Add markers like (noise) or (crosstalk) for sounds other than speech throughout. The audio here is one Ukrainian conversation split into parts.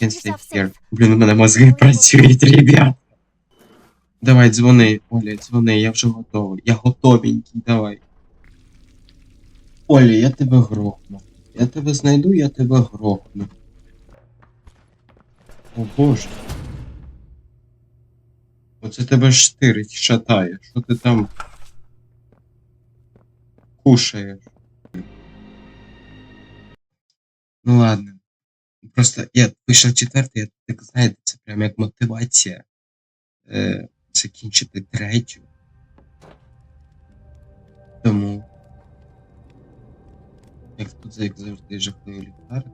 Stay here. Блін, у мене мозги працюють, ребят. Давай, дзвони, Оля, дзвони, я вже готовий. Я готовенький, давай. Оля, я тебе грохну. Я тебе знайду, я тебе грохну. О боже. Оце тебе штирить, шатає. Що ти там кушаєш? Ну ладно. Просто я вийшов четвертий, я так знаєте, це прям як мотивація е, закінчити третю. Тому. Як тут як завжди жахливий ліхтар.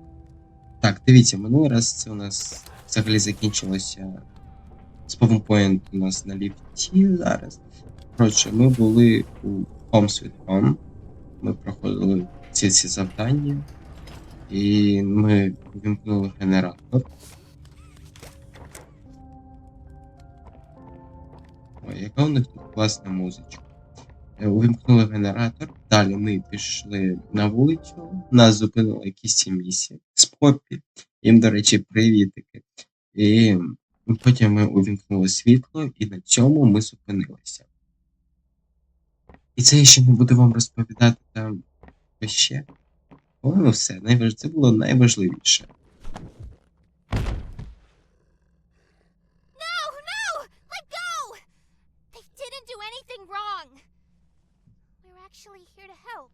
Так, дивіться, минулий раз це у нас взагалі закінчилося спавнпоінт у нас на ліфті зараз. Коротше, ми були у Home Sweet Home. Ми проходили ці ці завдання. І ми вимкнули генератор. Ой, яка у них тут класна музичка. Е, Увімкнули генератор. Далі ми пішли на вулицю. Нас зупинили якісь місії з Поппі. Їм, до речі, привітики. І потім ми увімкнули світло, і на цьому ми зупинилися. І це я ще не буду вам розповідати там ще. О, ну все, найваж... це було найважливіше. No, no! Let go! They didn't do anything wrong. We're actually here to help.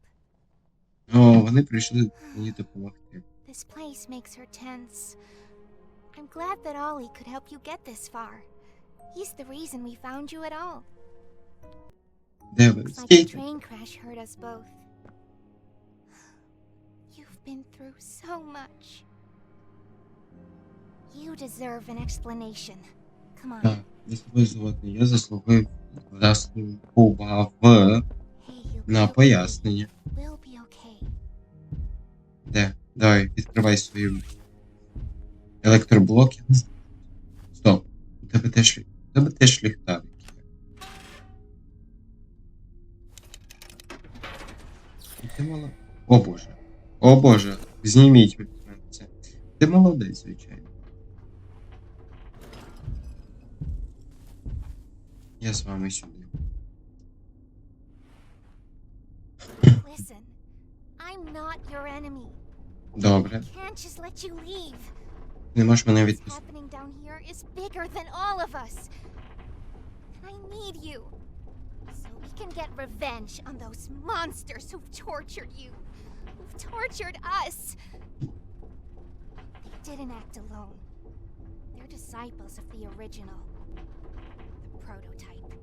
О, вони прийшли мені допомогти. This place makes her tense. I'm glad that Ollie could help you get this far. He's the reason we found you at all. Де ви? Looks like the Стійте. train crash hurt us both. Been through so much. You deserve an explanation. Come on. Так, я. Я заслужив заслугував на пояснення. We'll be okay. Де? Давай, відкривай свої електроблоки. Стоп. У тебе теж, у тебе теж ліхтарик. Ти мало... О боже. О боже. Зніміть від мене це. Ти молодець, звичайно. Я з вами сюди. Listen, I'm not your enemy. Добре. I can't just let you leave. Не можеш мене What's відпустити. happening down here is bigger than all of us. And I need you. So we can get revenge on those monsters who've tortured you. Who've tortured us. They didn't act alone. They're disciples of the original. The prototype.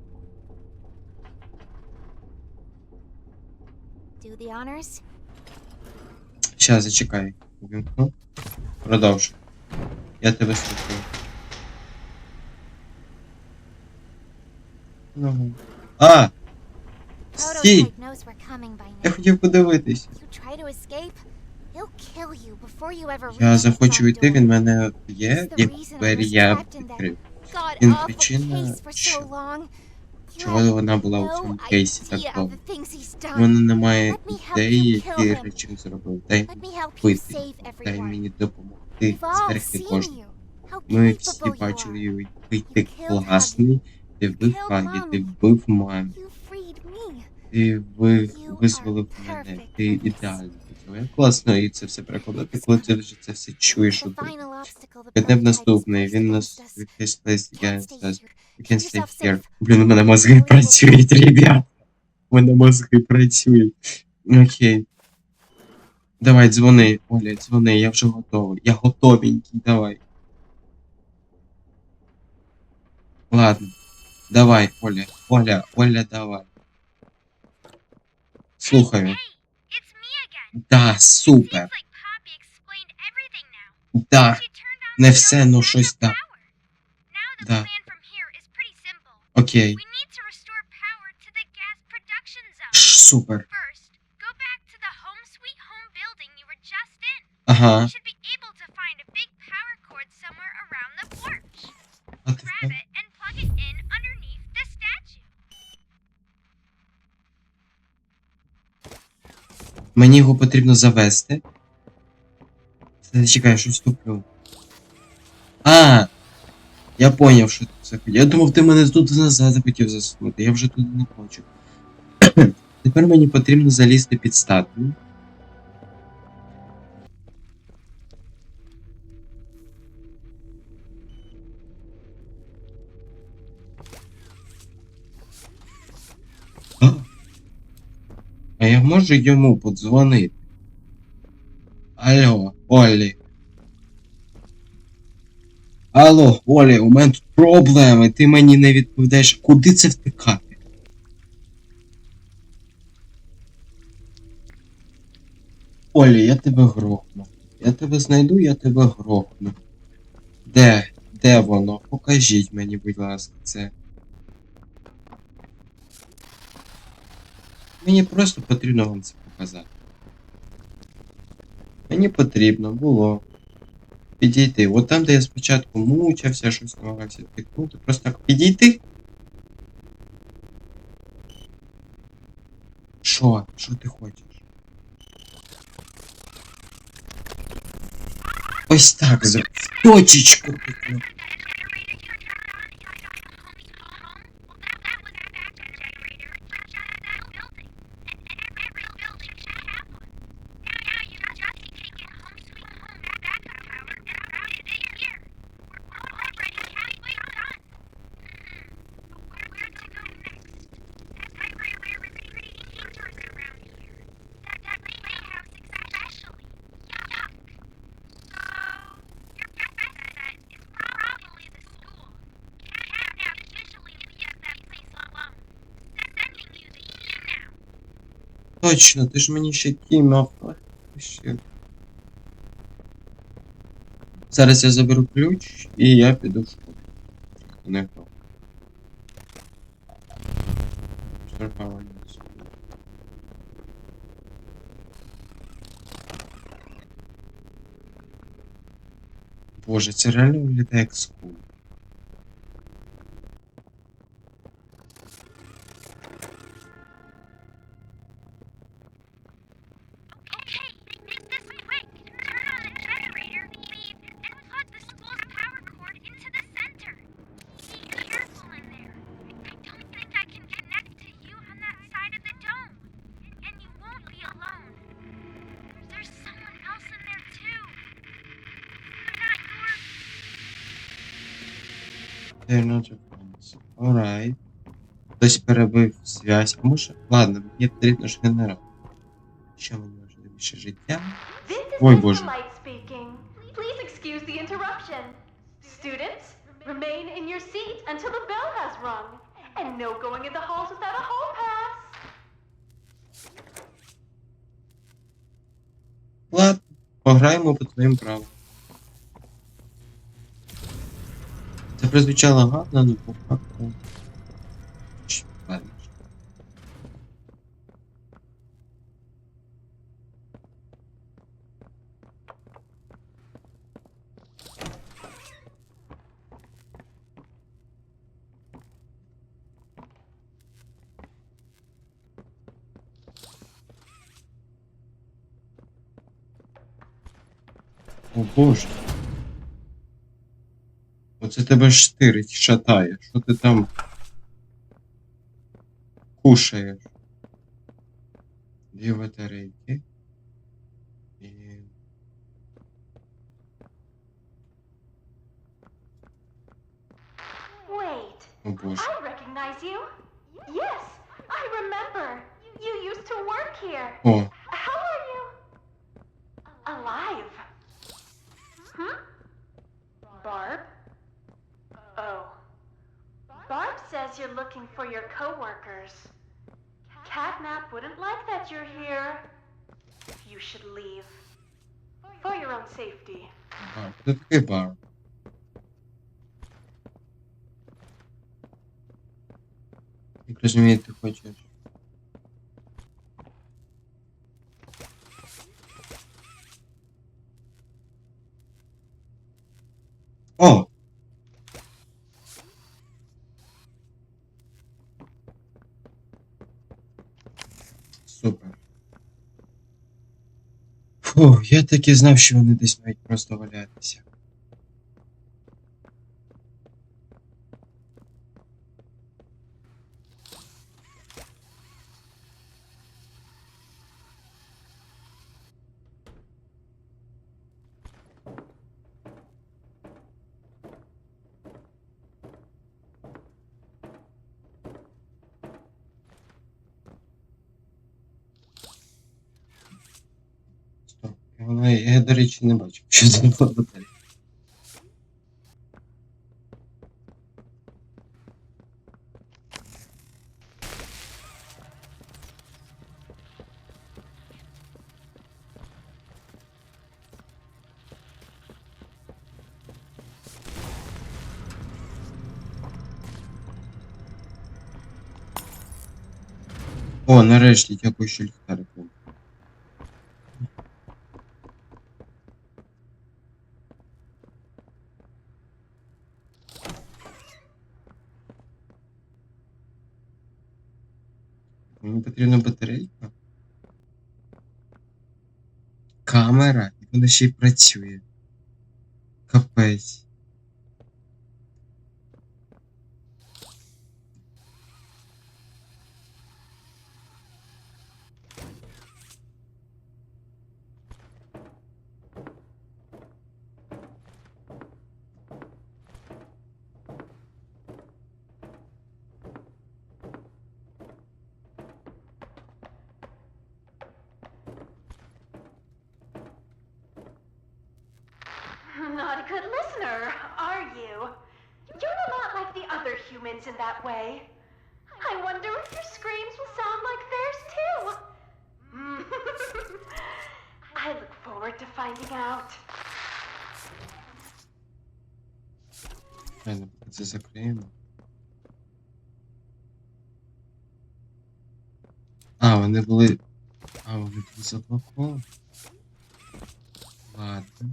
Do the honors? Щас, зачекай. Увімкну. Продовжуй. Я тебе слухаю. Ну. А! Стій! Я хотів подивитись. Я захочу йти, він мене the і двері я відкрив. Він причина, що- Чого вона була у цьому кейсі так довго? У мене немає ідеї, які речі зробив. Дай, вийти. save дай мені допомогти зберегти кожного. Ми всі бачили який ти класний, ти вбив Хагі, ти вбив мамі. Ти ви, визволив мене, ти ідеальний. Я класно і це все перекладати, коли ти вже це все чуєш. Піде prototype наступний, він нас якийсь Can't я stay зараз. here. You can Keep stay here. Блін, у мене мозги працюють, ребят. У мене мозги працюють. Окей. Давай, дзвони, Оля, дзвони, я вже готовий. Я готовенький, давай. Ладно. Давай, Оля, Оля, Оля, давай. Слухаю. Да, супер. Да. Не все, ну щось the Да. Окей. Ш, Супер. Ага. You should be able to find a big power cord somewhere around the porch. Grab it in underneath the statue. Мені його потрібно завести. Чекай, щось туплю. А! Я поняв, що ти це хотів. Я думав, ти мене тут назад хотів засунути. Я вже туди не хочу. (clears throat) Тепер мені потрібно залізти під статую. Можу йому подзвонити? Алло, Олі. Алло, Олі, у мене тут проблеми, ти мені не відповідаєш. Куди це втикати? Олі, я тебе грохну. Я тебе знайду, я тебе грохну. Де? Де воно? Покажіть мені, будь ласка, це. Мені просто потрібно вам це показати. Мені потрібно було підійти. От там, де я спочатку мучився, щось намагався втикнути, просто так підійти. Що? Що ти хочеш? Ось так за в точечку тикну. Точно, ти ж мені ще. Ах, ще. Зараз я заберу ключ і я піду в школу. Не. Штрафування. Боже, це реально виглядає як скул. Alright. Хтось перебив зв'язь. А може. Ладно, мені потрібно ж генератор. Що мені важливіше життя? Ой, боже. Students, remain in your seats until the bell has rung. And no going in the halls without a hall pass. Ладно, пограємо по твоїм правилам. Прозвучало гарно, але по факту. О боже. Оце тебе штирить, шатає. Що ти там кушаєш? Дві батарейки. І... Wait, О боже. I recognize you. Yes, I remember. You used to work here. О, How are you? Alive. Hmm? Barb? Oh, Barb says you're looking for your coworkers. Catnap wouldn't like that you're here. You should leave. For your own safety. Okay, Barb. Jak rozumiem, ty Фу, я так і знав, що вони десь мають просто валятися. я, до речі, не бачив, що це була батарея. О, нарешті, дякую, що ліхтарик. Потрібна батарейка. Камера, і вона ще й працює. Капець. Finding out. Правильно, це закриємо. А, вони були. А, вони були заблоковані. Ладно.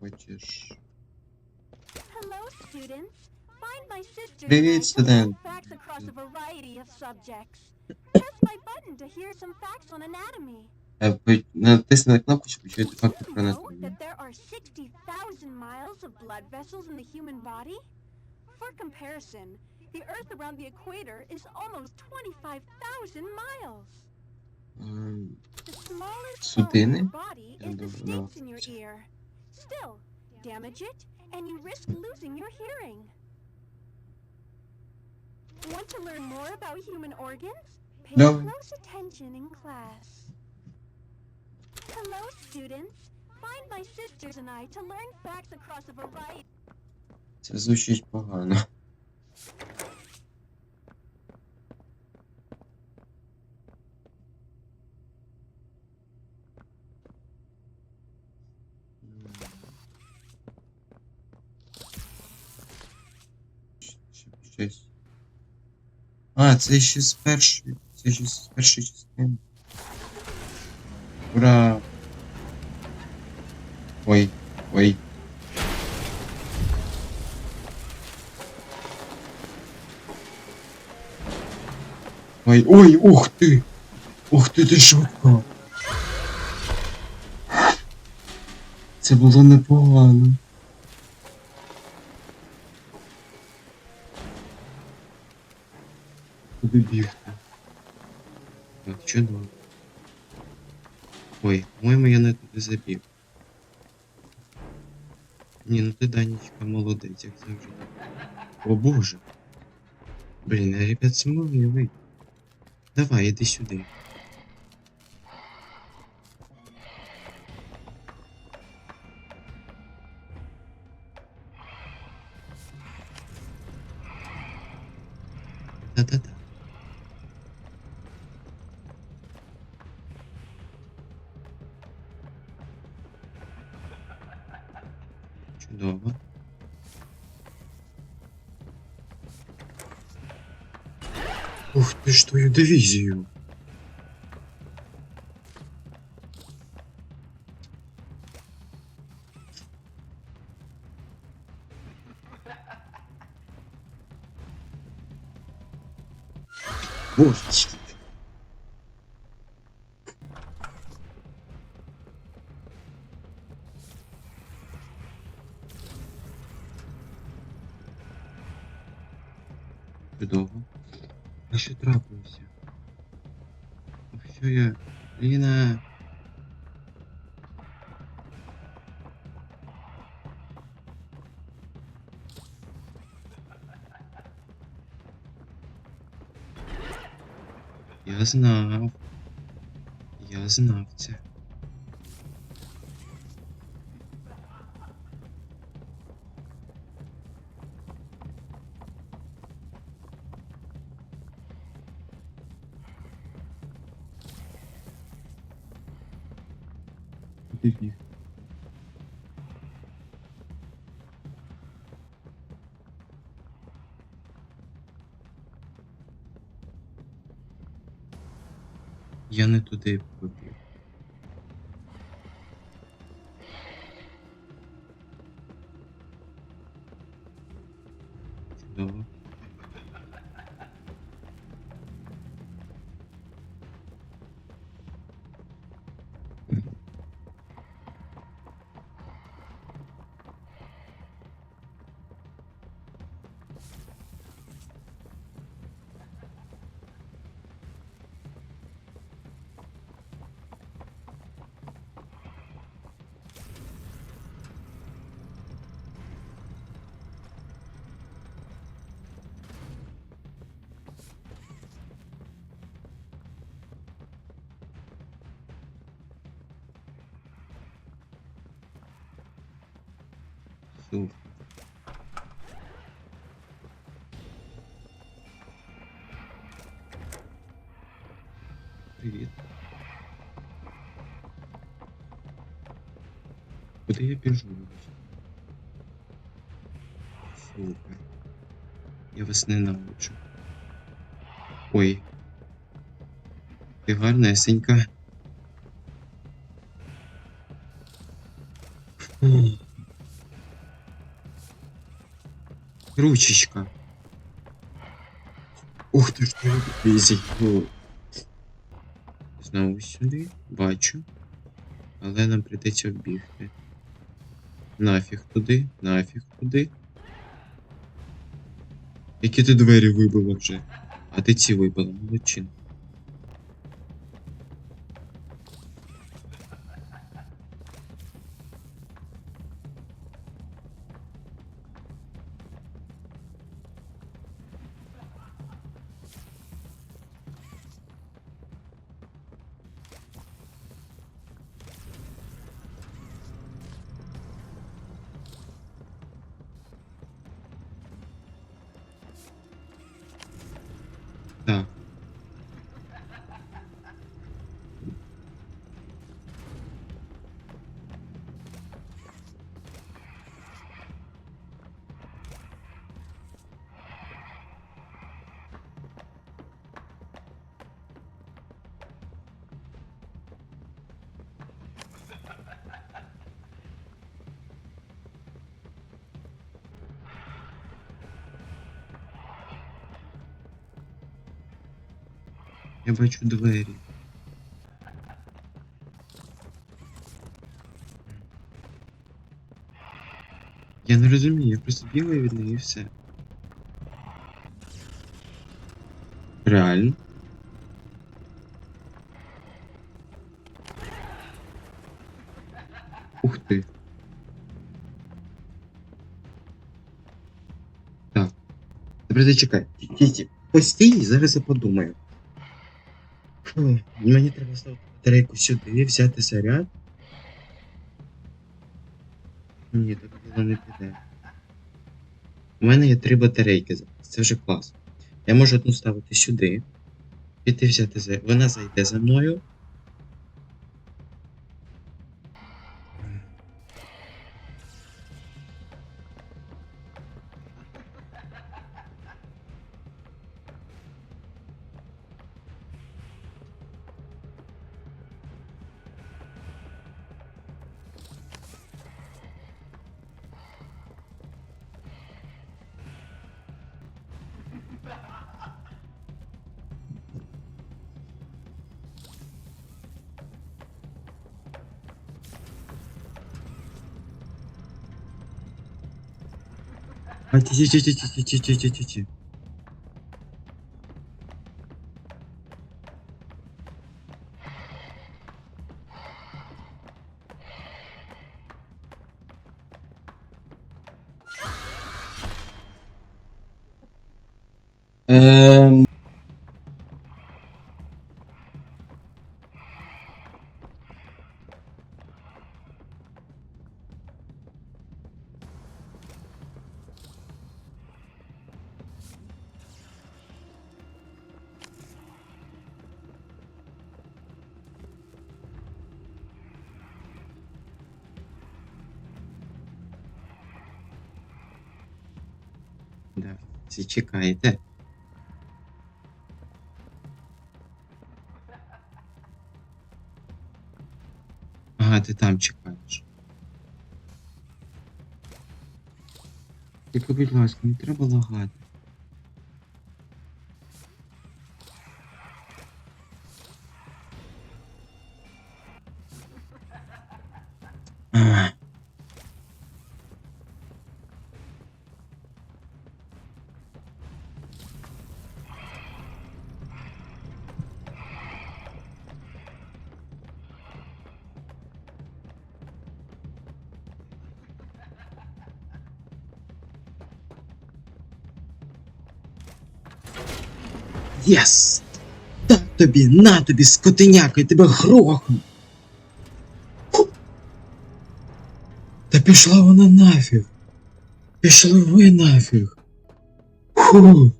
Хочеш. Hello, students. Find my sister Привіт, and I to студент. learn facts across a variety of subjects. Press my button to hear some facts on anatomy. Е, по- Натисни на кнопку, щоб почути факти Did про you know анатомію. that there are 60,000 miles of blood vessels in the human body? For comparison, the Earth around the equator is almost 25,000 miles. Ем, The smallest bone in Судини? your body Я is the думаю, ну, stitch in your ear. Still, damage it, and you risk losing your hearing. Want to learn more about human organs? Pay No. close attention in class. Hello, students. Find my sisters and I to learn facts across a variety. Це звучить погано. М. Ще б Щось. А, це ще з першої. Це ще з першої частини. Ура! Ой, ой. Ой, ой, ух ти! Ух ти, ти шутка! Це було непогано. Куди бігти? Так, чудово. Ой, по-моєму, я не туди забіг. Ні, ну ти Данечка молодець, як завжди. О боже. Блін, а ребят, це ви. Давай, іди сюди. Ух ти ж твою дивізію. Боже. Я знав. Я знав це. tout est peuplé. Je dois ссылку. Привет. Куда я бежу? Супер. Я вас не научу. Ой. Ти гарна, ясенька. Ручечка. Ух ти ж зійшло. Знову сюди, бачу. Але нам прийдеться оббігти. Нафіг туди, нафіг туди. Які ти двері вибила вже? А ти ці вибила, молодчин. Бачу двері. Я не розумію, я просто бігаю від неї і все. Реально? Ух ти. Так. Добре, зачекай. Ті- ті- Постій, зараз я подумаю. Мені треба ставити батарейку сюди, взяти заряд. Ні, так воно не піде. У мене є три батарейки зараз. Це вже клас. Я можу одну ставити сюди. Піти взяти заряд. Вона зайде за мною. Hadi çi çi çi çi çi çi çi çi çi. Eee всі чекаєте. Ага, ти там чекаєш. Тільки, будь ласка, не треба лагати. Єс! Так тобі, на тобі, скотиняка, я тебе грохну! Та пішла вона нафіг! Пішли ви нафіг! Фу!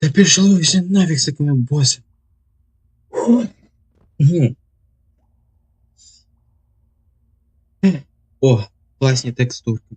Та пішли ви всі нафіг з такими босами! О, класні текстурки.